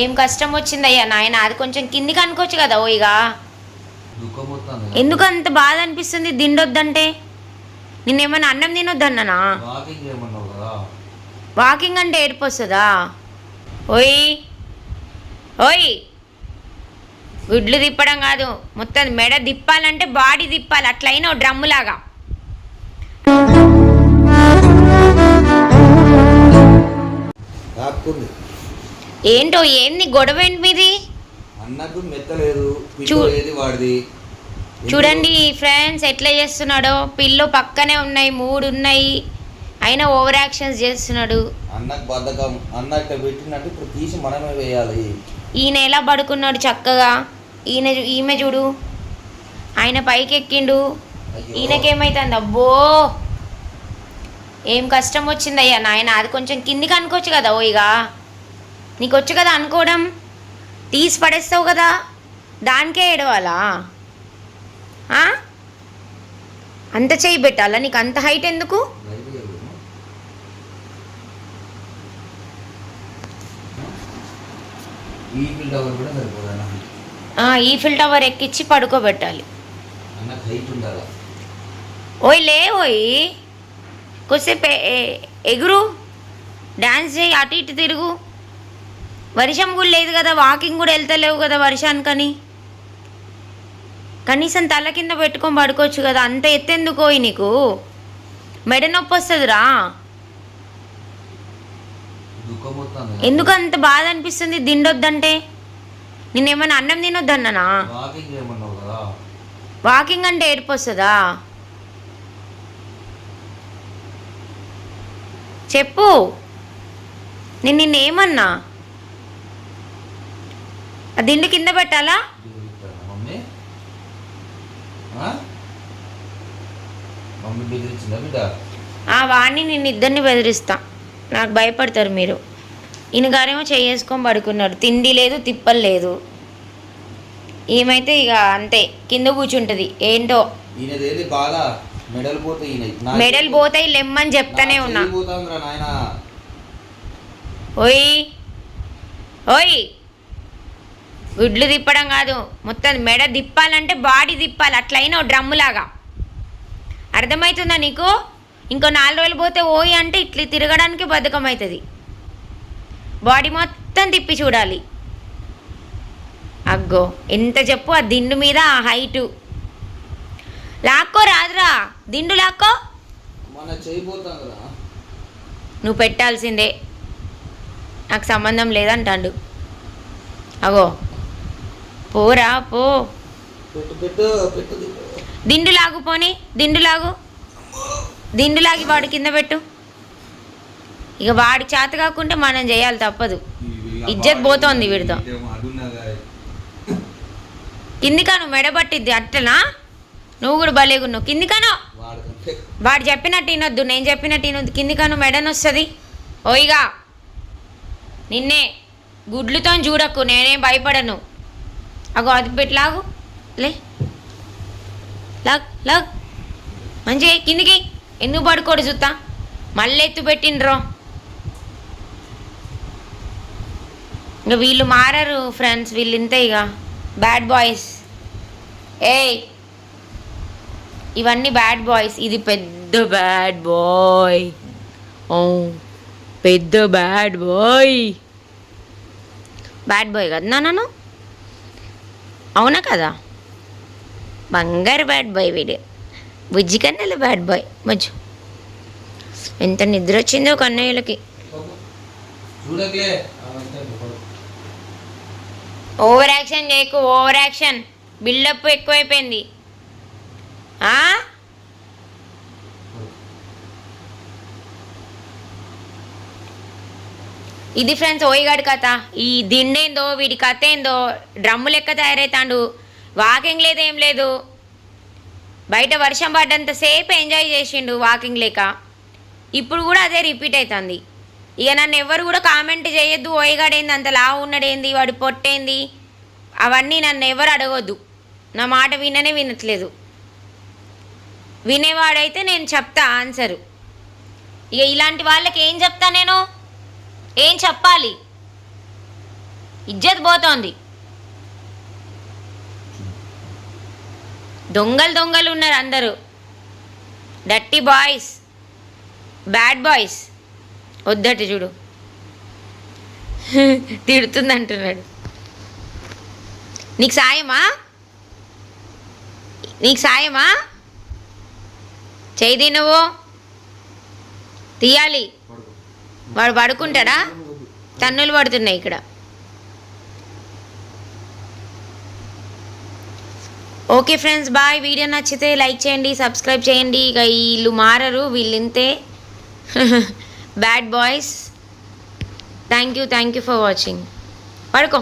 ఏం కష్టం వచ్చిందయ్యా నాయన? అది కొంచెం కిందికి అనుకోవచ్చు కదా ఓ ఇక ఎందుకు అంత బాధ అనిపిస్తుంది? దిండొద్దంటే నిన్నేమన్నా అన్నం తినొద్దన్నానా? వాకింగ్ అంటే ఏడుపు వస్తుందా ఓయ్. ఓయ్. గుడ్లు తిప్పడం కాదు. మొత్తం మెడ తిప్పాలంటే బాడీ తిప్పాలి. అట్లయినా ఓ డ్రమ్ములాగా. దాక్కుంది ఏంటో ఏంది గొడవ ఏంటి మీది? అన్నకు మెత్తలేదు వాడిది. చూడండి ఫ్రెండ్స్ ఎట్లా చేస్తున్నాడో. పిల్లు పక్కనే ఉన్నాయి మూడు ఉన్నాయి. అయినా ఓవర్ యాక్షన్స్ చేస్తున్నాడు. అన్నకు బద్ధకం. అన్న ఇట్లా పెట్టినట్టు ఇప్పుడు తీసి మనమే వేయాలి. ఈయన ఎలా పడుకున్నాడు చక్కగా? ఈయన ఈమె చూడు. ఆయన పైకి ఎక్కిండు. ఈయనకేమైతుంది? అబ్బో! ఏం కష్టం వచ్చిందయ్యా నాయన. అది కొంచెం కిందికి అనుకోవచ్చు కదా ఓ ఇక నీకు వచ్చు కదా అనుకోవడం? తీసి పడేస్తావు కదా? దానికే ఏడవాలా? అంత చేయి పెట్టాలా? నీకు అంత హైట్ ఎందుకు? ఈఫిల్ టవర్ ఎక్కించి పడుకోబెట్టాలి. ఓయ్ లే ఓయ్. కొద్దిసేపు ఎగురు. డ్యాన్స్ చేయి అటు ఇటు తిరుగు. వర్షం కూడా లేదు కదా వాకింగ్ కూడా వెళ్తలేవు కదా వర్షానికని. కనీసం తల కింద పెట్టుకొని పడుకోవచ్చు కదా అంత ఎత్తెందుకోయి నీకు? మెడ నొప్పి వస్తుందిరా. ఎందుకు అంత బాధ అనిపిస్తుంది? దిండొద్దంటే నిన్నేమన్నా అన్నం తినొద్దన్నానా? వాకింగ్ అంటే ఏడుపు వస్తుందా? చెప్పు. నేను నిన్నేమన్నా? దిండు కింద పెట్టాలా? మమ్మీ. ఆ? మమ్మీ బెదిరించిందా బిడ్డ? ఆ వాడిని నేను ఇద్దరిని బెదిరిస్తా. నాకు భయపడతారు మీరు. ఈయన గారేమో చేసుకొని పడుకున్నాడు తిండి లేదు తిప్పలు లేదు. ఏమైతే ఇక అంతే కింద కూర్చుంటుంది. ఏంటో? మెడలు పోతాయి లెమ్మని చెప్తానే ఉన్నా. ఓయ్. ఓయ్. గుడ్లు తిప్పడం కాదు. మొత్తం మెడ తిప్పాలంటే బాడీ తిప్పాలి. అట్లయినా డ్రమ్ములాగా. అర్థమవుతుందా నీకు? ఇంకో నాలుగు రోజులు పోతే ఓయ్ అంటే ఇట్లా తిరగడానికి బద్ధకం అవుతుంది బాడీ మొత్తం తిప్పి చూడాలి. అగ్గో ఎంత చెప్పు ఆ దిండు మీద ఆ హైటు. లాక్కో రాదురా. దిండు లాక్కో. నువ్వు పెట్టాల్సిందే. నాకు సంబంధం లేదంటాడు. అగో పోరా పో. దిండు లాగు పోని దిండు లాగు. దిండు లాగి వాడు కింద పెట్టు. ఇక వాడి చేత కాకుంటే మనం చేయాలి తప్పదు. ఇజ్జత్ పోతోంది వీడితో. కిందికాను మెడబట్టిద్ది అట్టనా నువ్వు కూడా భలేగున్నావు కిందికాను వాడు చెప్పినట్టు వినొద్దు నేను చెప్పినట్టు వినొద్దు. కిందికాను మెడనొస్తుంది ఓయిగా నిన్నే గుడ్లుతో చూడకు నేనేం భయపడను. అగో అది పెట్టి లాగు. లే. లాగ్ లాగ్. మంచిగా కిందికి ఎందుకు పడుకోడు చూస్తా మళ్ళీ ఎత్తు పెట్టిండ్రో. ఇంకా వీళ్ళు మారరు ఫ్రెండ్స్ వీళ్ళు ఇంతే ఇక బ్యాడ్ బాయ్స్. ఏయ్. ఇవన్నీ బ్యాడ్ బాయ్స్. ఇది పెద్ద బ్యాడ్ బాయ్. ఓ పెద్ద బ్యాడ్ బాయ్. బ్యాడ్ బాయ్ కదా. నాన్న. అవునా కదా? బంగారు బ్యాడ్ బాయ్ వీడు. బుజ్జి కన్నెల బ్యాడ్ బాయ్ మజ్జు ఎంత నిద్ర వచ్చిందో కన్నయ్యలకి ఓవర్ యాక్షన్ చేయకు ఓవర్ యాక్షన్ బిల్డప్ ఎక్కువైపోయింది ఆ? ఇది ఫ్రెండ్స్ ఓయిగాడి కథ. ఈ దిండేందో వీడి కథ ఏందో డ్రమ్ము లెక్క తయారవుతాడు వాకింగ్ లేదు ఏం లేదు. బయట వర్షం పడ్డంతసేపు ఎంజాయ్ చేసిండు వాకింగ్ లేక. ఇప్పుడు కూడా అదే రిపీట్ అవుతుంది ఇక నన్ను ఎవరు కూడా కామెంట్ చేయొద్దు ఓయగాడేంది అంత లావు ఉన్నాడేంది వాడు పొట్టేంది? అవన్నీ నన్ను ఎవరు అడగొద్దు. నా మాట విననే వినట్లేదు. వినేవాడైతే నేను చెప్తా ఆన్సరు. ఇక ఇలాంటి వాళ్ళకి ఏం చెప్తా నేను? ఏం చెప్పాలి? ఇజ్జత్ పోతోంది. దొంగలు దొంగలు ఉన్నారు అందరూ. డట్టి బాయ్స్ బ్యాడ్ బాయ్స్ వద్దటి చూడు. తిడుతుంది అంటున్నాడు నీకు సాయమా? నీకు సాయమా? చేయి నువ్వు తీయాలి. వాడు పడుకుంటాడా? తన్నులు పడుతున్నాయి ఇక్కడ. Okay friends bye. వీడియో నచ్చితే లైక్ చేయండి సబ్స్క్రైబ్ చేయండి. ఇక వీళ్ళు మారరు వీళ్ళు ఇంతే. Bad boys thank you thank you for watching పడుకో.